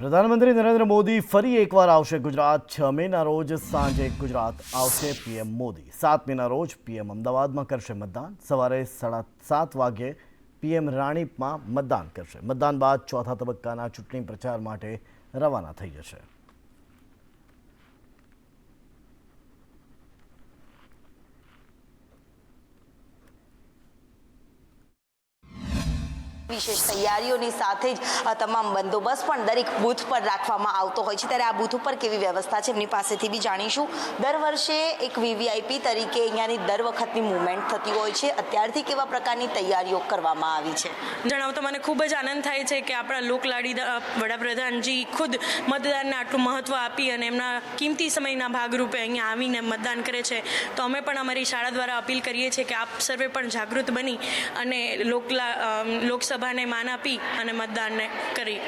પ્રધાનમંત્રી નરેન્દ્ર મોદી ફરી એકવાર આવશે ગુજરાત. છ મેના રોજ સાંજે ગુજરાત આવશે. પીએમ મોદી સાત મેના રોજ પીએમ અમદાવાદમાં કરશે મતદાન. સવારે સાડા સાત વાગ્યે પીએમ રાણીપમાં મતદાન કરશે. મતદાન બાદ ચોથા તબક્કાના ચૂંટણી પ્રચાર માટે રવાના થઈ જશે. વિશેષ તૈયારીઓની સાથે જ તમામ બંદોબસ્ત પણ દરેક બૂથ પર રાખવામાં આવતો હોય છે. ત્યારે આ બૂથ ઉપર કેવી વ્યવસ્થા છે એમની પાસેથી બી જાણીશું. દર વર્ષે એક વીવીઆઈપી તરીકે અહીંયાની દર વખતની મુવમેન્ટ થતી હોય છે. અત્યારથી કેવા પ્રકારની તૈયારીઓ કરવામાં આવી છે? જણાવતો મને ખૂબ જ આનંદ થાય છે કે આપણા લોકલાડી વડાપ્રધાનજી ખુદ મતદાનને આટલું મહત્ત્વ આપી અને એમના કિંમતી સમયના ભાગરૂપે અહીંયા આવીને મતદાન કરે છે. તો અમે પણ અમારી શાળા દ્વારા અપીલ કરીએ છીએ કે આપ સર્વે પણ જાગૃત બની અને લોકલા અમ, લોકસભાને માન આપી અને મતદાનને કરી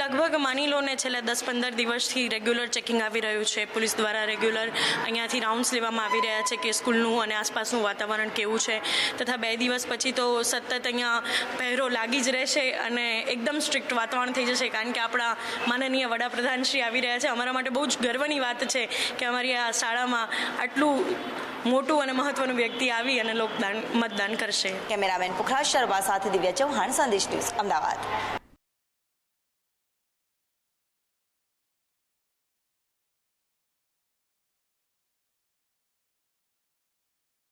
લગભગ માની લો ને છેલ્લા દસ પંદર દિવસથી રેગ્યુલર ચેકિંગ આવી રહ્યું છે. પોલીસ દ્વારા રેગ્યુલર અહીંયાથી રાઉન્ડ્સ લેવામાં આવી રહ્યા છે કે સ્કૂલનું અને આસપાસનું વાતાવરણ કેવું છે. તથા બે દિવસ પછી તો સતત અહીંયા પહેરો લાગી જ રહેશે અને એકદમ સ્ટ્રિક્ટ વાતાવરણ થઈ જશે. કારણ કે આપણા માનનીય વડાપ્રધાન શ્રી આવી રહ્યા છે. અમારા માટે બહુ જ ગર્વની વાત છે કે અમારી આ શાળામાં આટલું મોટું અને મહત્વનું વ્યક્તિ આવી અને લોકદાન, મતદાન કરશે. કેમેરામેન પુખરાજ શર્મા સાથે દિવ્યા ચૌહાણ સંદેશ ન્યૂઝ અમદાવાદ